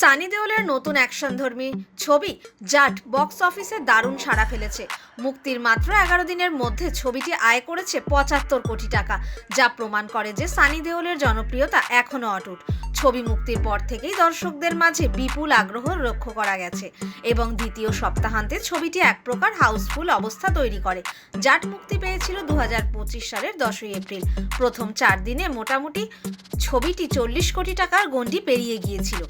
সানি দেওলের নতুন অ্যাকশনধর্মী ছবি জাট বক্স অফিসে দারুণ সাড়া ফেলেছে। মুক্তির মাত্র এগারো দিনের মধ্যে ছবিটি আয় করেছে পঁচাত্তর কোটি টাকা, যা প্রমাণ করে যে সানি দেওলের জনপ্রিয়তা এখনও অটুট। ছবি মুক্তির পর থেকেই দর্শকদের মাঝে বিপুল আগ্রহ লক্ষ্য করা গেছে এবং দ্বিতীয় সপ্তাহান্তে ছবিটি এক প্রকার হাউসফুল অবস্থা তৈরি করে। জাট মুক্তি পেয়েছিল দু হাজার পঁচিশ সালের দশই এপ্রিল। প্রথম চার দিনে মোটামুটি ছবিটি চল্লিশ কোটি টাকার গণ্ডি পেরিয়ে গিয়েছিল।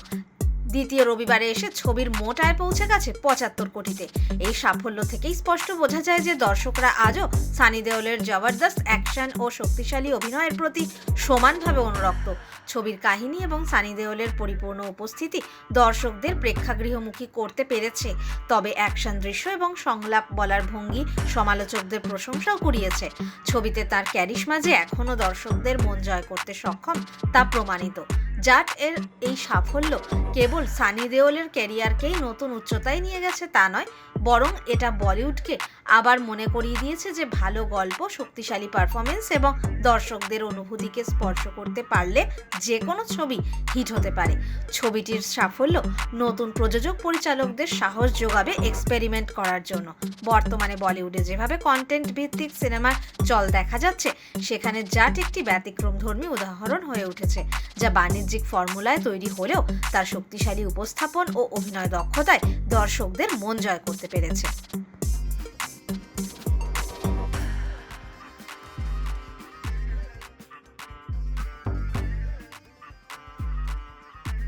দ্বিতীয় রবিবারে এসে ছবির মোট আয় পৌঁছে গেছে পঁচাত্তর কোটিতে। এই সাফল্য থেকেই স্পষ্ট বোঝা যায় যে দর্শকরা আজও সানি দেওলের জবরদস্ত অ্যাকশন ও শক্তিশালী অভিনয়ের প্রতি সমানভাবে অনুরক্ত। ছবির কাহিনী এবং সানি দেওলের পরিপূর্ণ উপস্থিতি দর্শকদের প্রেক্ষাগৃহমুখী করতে পেরেছে। তবে অ্যাকশন দৃশ্য এবং সংলাপ বলার ভঙ্গি সমালোচকদের প্রশংসাও কুড়িয়েছে। ছবিতে তার ক্যারিশমা যে এখনও দর্শকদের মন জয় করতে সক্ষম তা প্রমাণিত। জাট এর এই সাফল্য কেবল সানি দেওলের ক্যারিয়ারকেই নতুন উচ্চতায় নিয়ে গেছে তা নয়, বরং এটা বলিউডকে আবার মনে করিয়ে দিয়েছে যে ভালো গল্প, শক্তিশালী পারফরমেন্স এবং দর্শকদের অনুভূতিকে স্পর্শ করতে পারলে যে কোনো ছবি হিট হতে পারে। ছবিটির সাফল্য নতুন প্রযোজক পরিচালকদের সাহস যোগাবে এক্সপেরিমেন্ট করার জন্য। বর্তমানে বলিউডে যেভাবে কন্টেন্ট ভিত্তিক সিনেমার চল দেখা যাচ্ছে, সেখানে জাট একটি ব্যতিক্রমধর্মী উদাহরণ হয়ে উঠেছে, যা বাণিজ্যিক ফর্মুলায় তৈরি হলেও তার শক্তিশালী উপস্থাপন ও অভিনয় দক্ষতায় দর্শকদের মন জয় করতে পেরেছে।